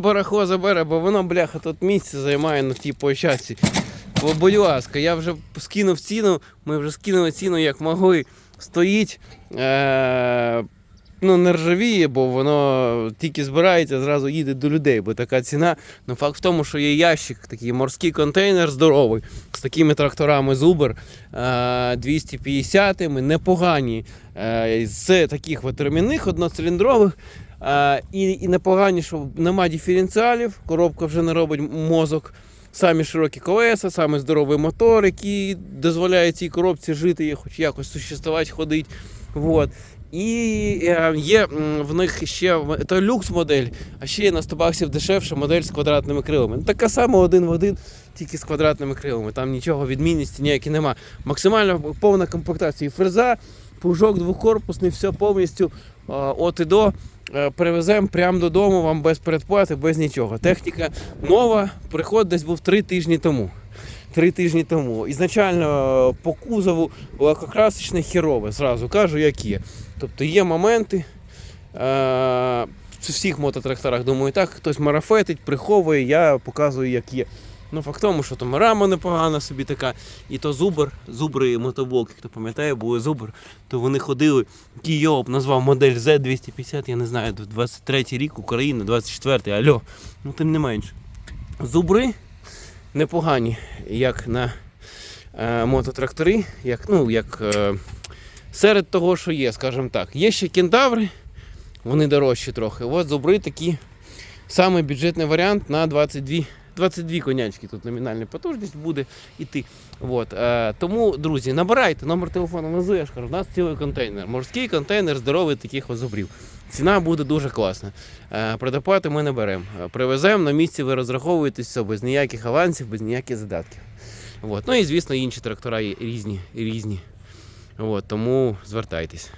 барахло забере, бо воно, бляха, тут місце займає на тій площадці. Бо, будь ласка, я вже скинув ціну, ми вже скинули ціну, як могли. Стоїть. Е- Ну, не ржавіє, бо воно тільки збирається, зразу їде до людей, бо така ціна. Ну, факт в тому, що є ящик, такий морський контейнер здоровий, з такими тракторами Zubr е, 250 непогані. Е, з таких от ремінних одноциліндрових. І, і непогані, що нема диференціалів, коробка вже не робить мозок. Самі широкі колеса, саме здоровий мотор, який дозволяє цій коробці жити, і хоч якось существувати, ходити. Вот. І е, є в них ще в- це люкс модель, а ще є на 100 баксів дешевша модель з квадратними крилами. Ну, Така сама один в один, тільки з квадратними крилами. Там нічого відмінності ніякі нема. Максимально повна комплектація. І фреза, пужок двокорпусний, все повністю от і до. Е, Привеземо прямо додому, вам без передплати, без нічого. Техніка нова, приход десь був три тижні тому. Три тижні тому. Ізначально по кузову лакокрасочне херове, зразу кажу, як є. Тобто є моменти. Е, в всіх мототракторах, думаю, так, хтось марафетить, приховує, я показую, як є. Ну, факт тому, що там рама непогана собі така, і то зубр, зубри і мотоблок, хто пам'ятає, були зубр, то вони ходили. Кійоб назвав модель Z250, я не знаю, 23 рік, Україна, 24-й, альо. Ну, тим не менше. Зубри непогані, як на е, мототрактори, як, ну, як е, серед того, що є, скажімо так. Є ще кентаври, вони дорожчі трохи. От зубри такі. Самий бюджетний варіант на 22, 22 конячки. Тут номінальна потужність буде йти. От, е, тому, друзі, набирайте номер телефону ж кажу, у нас цілий контейнер. Морський контейнер здоровий таких ось зубрів. Ціна буде дуже класна. Е, предоплати ми не беремо. Е, Привеземо на місці, ви розраховуєтесь все без ніяких авансів, без ніяких задатків. От. Ну і звісно, інші трактора є різні. різні. От, тому звертайтесь.